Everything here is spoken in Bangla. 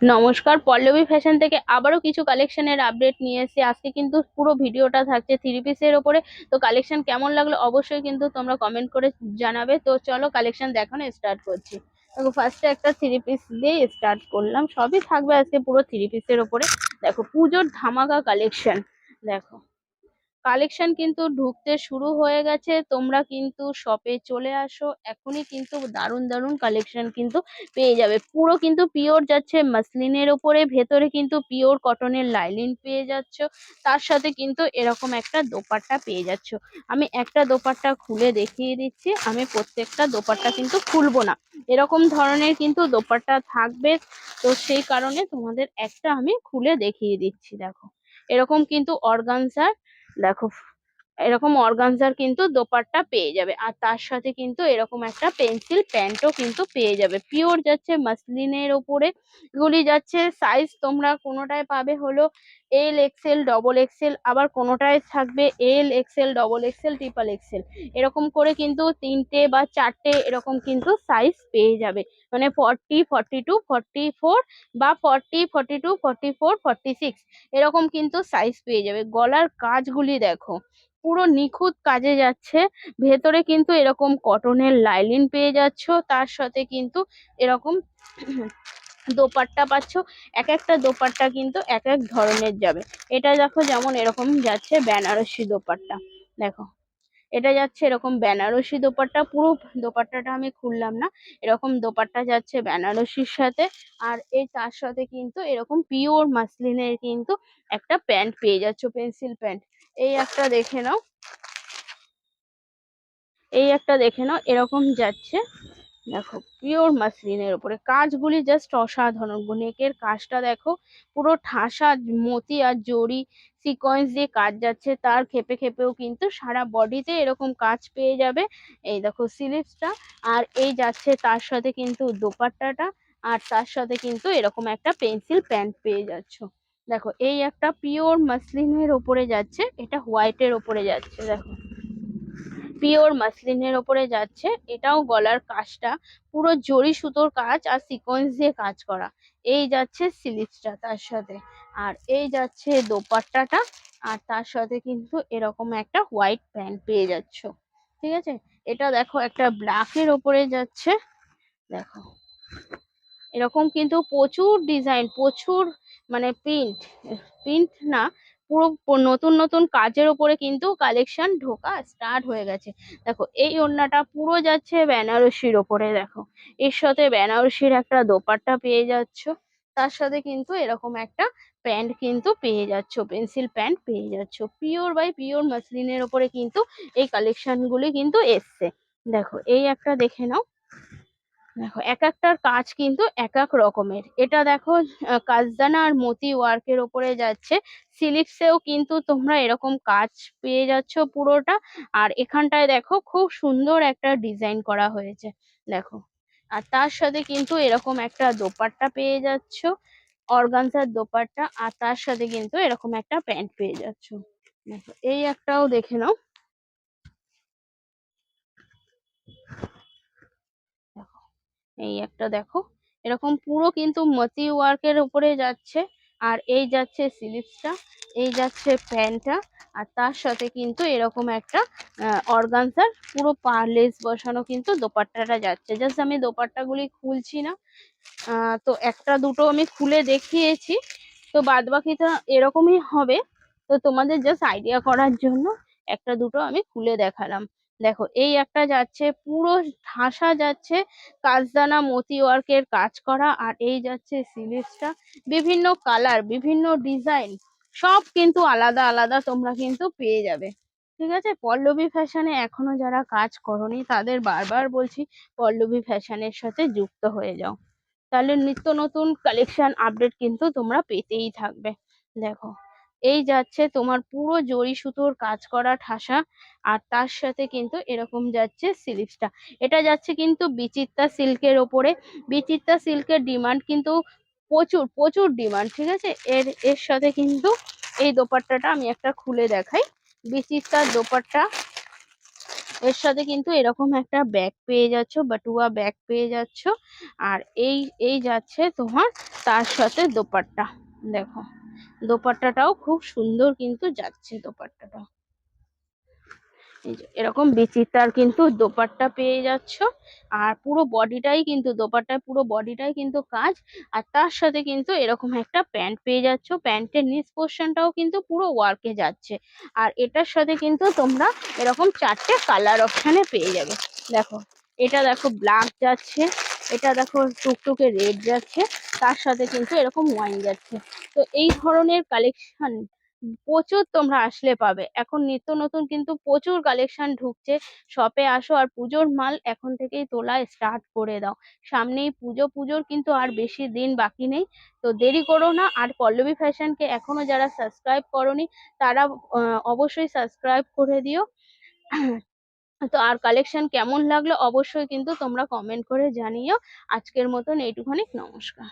নমস্কার, পল্লবী ফ্যাশন থেকে আবারও কিছু কালেকশনের আপডেট নিয়ে এসে আজকে কিন্তু পুরো ভিডিওটা থাকছে থ্রি পিসের ওপরে। তো কালেকশন কেমন লাগল অবশ্যই কিন্তু তোমরা কমেন্ট করে জানাবে। তো চলো কালেকশন দেখানো স্টার্ট করছি। দেখো ফার্স্টে একটা থ্রি পিস দিয়ে স্টার্ট করলাম। সবই থাকবে আজকে পুরো থ্রি পিসের ওপরে। দেখো, পুজোর ধামাকা কালেকশন দেখো। কালেকশন কিন্তু ঢুকতে শুরু হয়ে গেছে। তোমরা কিন্তু শপে চলে আসো, এখনই কিন্তু দারুণ দারুণ কালেকশন কিন্তু পেয়ে যাবে। পুরো কিন্তু পিওর যাচ্ছে মাসলিনের ওপরে, ভেতরে কিন্তু পিওর কটনের লাইলিন পেয়ে যাচ্ছ, তার সাথে কিন্তু এরকম একটা দোপাট্টা পেয়ে যাচ্ছ। আমি একটা দোপাট্টা খুলে দেখিয়ে দিচ্ছি, আমি প্রত্যেকটা দোপাট্টা কিন্তু খুলবো না। এরকম ধরনের কিন্তু দোপাট্টা থাকবে, তো সেই কারণে তোমাদের একটা আমি খুলে দেখিয়ে দিচ্ছি, দেখো। এরকম কিন্তু অর্গানজার দেখো এরকম অর্গানজার কিন্তু দোপাট্টা পেয়ে যাবে। আর তার সাথে কিন্তু এরকম একটা পেন্সিল প্যান্টও কিন্তু পেয়ে যাবে। পিওর যাচ্ছে, মাসলিনের ওপরে এগুলি যাচ্ছে সাইজ তোমরা কোনোটায় পাবে হলো এল এক্সেল ডবল এক্সেল আবার কোনোটায় থাকবে L XL double XL triple XL এরকম করে কিন্তু তিনটে বা চারটে এরকম কিন্তু সাইজ পেয়ে যাবে। মানে forty forty two forty four বা forty forty two forty four forty six এরকম কিন্তু সাইজ পেয়ে যাবে। গলার কাজগুলি দেখো। পুরো নিখুঁত কাজে যাচ্ছে। ভেতরে কিন্তু এরকম কটনের লাইলিন পেয়ে যাচ্ছ, তার সাথে কিন্তু এরকম দোপাট্টা পাচ্ছ। এক একটা দোপাট্টা কিন্তু এক এক ধরনের যাবে। এটা দেখো যেমন এরকম যাচ্ছে বেনারসি দোপাট্টা, দেখো। এটা যাচ্ছে এরকম বেনারসি দোপাট্টা, পুরো দোপাট্টাটা আমি খুললাম না। এরকম দোপাট্টা যাচ্ছে বেনারসির সাথে আর এই তার সাথে কিন্তু এরকম পিওর মাসলিনের কিন্তু একটা প্যান্ট পেয়ে যাচ্ছ পেন্সিল প্যান্ট এই একটা দেখে নাও। এই একটা দেখে নাও, এরকম যাচ্ছে। দেখো পিওর মাসলিনের উপরে। কাজগুলি জাস্ট অসাধারণ। নেকের কাজটা দেখো, পুরো ঠাসা, মতি আর জড়ি সিকোয়েন্স দিয়ে কাজ যাচ্ছে। তার খেপে খেপেও কিন্তু সারা বডিতে এরকম কাজ পেয়ে যাবে। এই দেখো স্লিভসটা আর এই যাচ্ছে তার সাথে কিন্তু দোপাট্টাটা। আর তার সাথে কিন্তু এরকম একটা পেন্সিল প্যান্ট পেয়ে যাচ্ছ। দেখো, এই একটা পিওর মাসলিনের ওপরে যাচ্ছে, এটা হোয়াইটের ওপরে যাচ্ছে, দেখো। পিওর মাসলিনের ওপরে যাচ্ছে, এটাও গলার কাজটা, পুরো জরি সুতোর কাজ আর সিকোয়েন্স দিয়ে কাজ করা। এই যাচ্ছে স্লিভসটা তার সাথে, আর এই যাচ্ছে দোপাট্টাটা, আর তার সাথে কিন্তু এরকম একটা হোয়াইট প্যান্ট পেয়ে যাচ্ছ, ঠিক আছে? এটা দেখো একটা ব্ল্যাকের ওপরে যাচ্ছে, দেখো। এরকম কিন্তু প্রচুর ডিজাইন প্রচুর মানে প্রিন্ট প্রিন্ট না, পুরো নতুন নতুন কাজের ওপরে কিন্তু কালেকশন ঢোকা স্টার্ট হয়ে গেছে। দেখো, এই ওড়নাটা পুরো যাচ্ছে বেনারসির ওপরে, দেখো। এর সাথে বেনারসির একটা দোপাট্টা পেয়ে যাচ্ছ, তার সাথে কিন্তু এরকম একটা প্যান্ট কিন্তু পেয়ে যাচ্ছ, পেন্সিল প্যান্ট পেয়ে যাচ্ছ। পিওর বাই পিওর মাসলিনের ওপরে কিন্তু এই কালেকশনগুলি কিন্তু এসছে। দেখো, এই একটা দেখে নাও। দেখো, এক একটার কাজ কিন্তু এক এক রকমের। এটা দেখো কাজদানা আর মতি ওয়ার্কের ওপরে যাচ্ছে। স্লিভসেও কিন্তু তোমরা এরকম কাজ পেয়ে যাচ্ছ পুরোটা। আর এখানটায় দেখো, খুব সুন্দর একটা ডিজাইন করা হয়েছে। দেখো, আর তার সাথে কিন্তু এরকম একটা দোপাট্টা পেয়ে যাচ্ছ অর্গানজার দোপাট্টা। আর তার সাথে কিন্তু এরকম একটা প্যান্ট পেয়ে যাচ্ছ। দেখো, এই একটাও দেখে নাও দেখো এই একটা দেখো। এরকম পুরো কিন্তু মতি ওয়ার্কের উপরে যাচ্ছে। আর এই যাচ্ছে স্লিভসটা এই যাচ্ছে প্যান্টটা আর তার সাথে কিন্তু এরকম একটা অর্গানজার পুরো পা লেস বসানো কিন্তু দোপাট্টাটা যাচ্ছে। জাস্ট আমি দোপাট্টাগুলি খুলছি না। তো একটা দুটো আমি খুলে দেখিয়েছি। তো বাদ বাকিটা এরকমই হবে। তো তোমাদের জাস্ট আইডিয়া করার জন্য একটা দুটো আমি খুলে দেখালাম। দেখো, এই একটা যাচ্ছে, পুরো ঠাসা যাচ্ছে কাজদানা মতি ওয়ার্কের কাজ করা আর এই যাচ্ছে সিলিপসটা বিভিন্ন কালার, বিভিন্ন ডিজাইন, সব কিন্তু আলাদা আলাদা তোমরা কিন্তু পেয়ে যাবে। ঠিক আছে? পল্লবী ফ্যাশনে এখনও যারা কাজ করনি, তাদের বারবার বলছি পল্লবী ফ্যাশনের সাথে যুক্ত হয়ে যাও। তাহলে নিত্য নতুন কালেকশন আপডেট কিন্তু তোমরা পেতেই থাকবে। দেখো এই যাচ্ছে তোমার পুরো জরি সুতোর কাজ করা ঠাসা, আর তার সাথে কিন্তু এরকম যাচ্ছে স্লিভসটা এটা যাচ্ছে কিন্তু বিচিত্রা সিল্কের ওপরে। বিচিত্রা সিল্কের ডিমান্ড কিন্তু প্রচুর প্রচুর ডিমান্ড, ঠিক আছে? এর এর সাথে কিন্তু এই দোপাট্টাটা আমি একটা খুলে দেখাই। বিচিত্রার দোপাট্টা, এর সাথে কিন্তু এরকম একটা ব্যাগ পেয়ে যাচ্ছ, বাটুয়া ব্যাগ পেয়ে যাচ্ছ। আর এই এই যাচ্ছে তোমার তার সাথে দোপাট্টা, দেখো। দোপাট্টাটাও খুব সুন্দর কিন্তু যাচ্ছে দোপাট্টাটা। এরকম বিচিত্রার কিন্তু দোপাট্টা পেয়ে যাচ্ছ। আর পুরো বডিটাই কিন্তু দোপাট্টায় পুরো বডিটাই কিন্তু কাজ। আর তার সাথে কিন্তু এরকম একটা প্যান্ট পেয়ে যাচ্ছ। প্যান্টের নিচ পোর্শনটাও কিন্তু পুরো ওয়ার্কে যাচ্ছে। আর এটার সাথে কিন্তু তোমরা এরকম চারটে কালার অপশানে পেয়ে যাবে। দেখো, এটা দেখো ব্ল্যাক যাচ্ছে, এটা দেখো টুকটুকে রেড যাচ্ছে, তার সাথে কিন্তু এরকম ওয়াইন যাচ্ছে। তো এই ধরনের কালেকশন প্রচুর তোমরা আসলে পাবে। এখন নিত্য নতুন কিন্তু প্রচুর কালেকশন ঢুকছে। শপে আসো আর পুজোর মাল এখন থেকেই তোলা স্টার্ট করে দাও। সামনেই পুজো, পুজোর কিন্তু আর বেশি দিন বাকি নেই। তো দেরি করো না। আর পল্লবী ফ্যাশনকে এখনও যারা সাবস্ক্রাইব করনি, তারা অবশ্যই সাবস্ক্রাইব করে দিও। তো আর কালেকশন কেমন লাগল অবশ্যই কিন্তু তোমরা কমেন্ট করে জানিও। আজকের মতন এইটুখানি। নমস্কার।